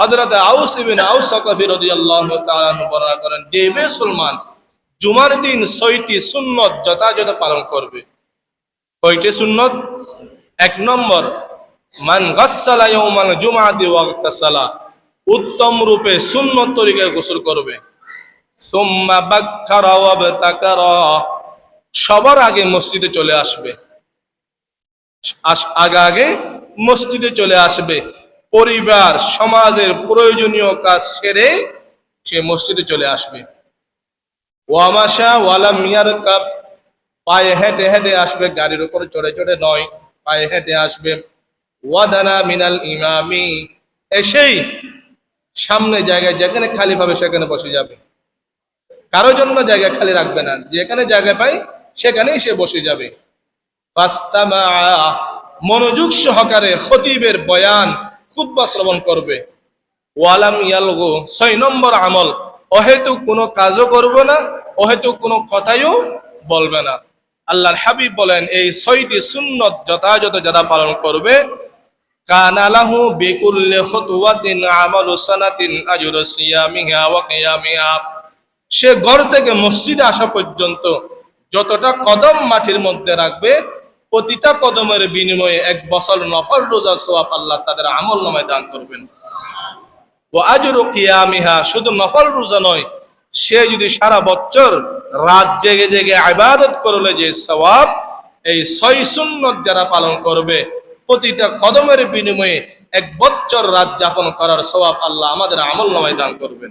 হযরত আউস ইবনে আউস সাকাফি রাদিয়াল্লাহু তাআলা বর্ণনা করেন, যে মুসলমান জুমার দিন ছয়টি সুন্নত যথাযথ পালন করবে। কয়টি সুন্নত? এক নম্বর, মান গাসসালা ইয়াউমাল জুমআতি ওয়াগতাসালা, উত্তম রূপে সুন্নত তরিকায় গোসল করবে। সুম্মা বাক্কারা ওয়াবতাকারা সবার আগে মসজিদে চলে আসবে। আস- আগে আগে মসজিদে চলে আসবে। পরিবার, সমাজের প্রয়োজনীয় কাজ সেরে সে মসজিদে চলে আসবে। ওয়ামাশা ওয়ালা মিয়ার কাপ পায়ে হেঁটে হেঁটে আসবে, গাড়ির উপরে চড়ে চড়ে নয়, পায়ে হেঁটে আসবে। ওয়াদানা মিনাল ইমামি। এসেই সামনে জায়গায়, যেখানে খালি পাবে সেখানে বসে যাবে। কারও জন্য জায়গা খালি রাখবে না, যেখানে জায়গা পাই সেখানেই সে বসে যাবে। মনোযোগ সহকারে খতিবের বয়ান খুতবা শ্রবণ করবে। ওয়ালাম ইয়ালগো, ছয় নম্বর আমল, অহেতু কোনো কাজও করবে না, অহেতু কোনো কথাইও বলবে না। আল্লাহর হাবিব বলেন, এই ছয়টি সুন্নত যথাযথ যারা পালন করবে সে ঘর থেকে মসজিদে আসা পর্যন্ত যতটা কদম মাটির মধ্যে রাখবে প্রতিটা কদমের বিনিময়ে এক বছর নফল রোজা সোয়াব আল্লাহ তাদের আমল নামায় দান করবেন। ও আজরু কিয়ামিহা, শুধু নফল রোজা নয়, সে যদি সারা বছর রাত জেগে জেগে আবাদত করলে যে সওয়াব এই ছয় সুন্নত যারা পালন করবে, প্রতিটা কদমের বিনিময়ে এক বছর রাত যাপন করার সওয়াব আল্লাহ আমাদের আমল নামায় দান করবেন।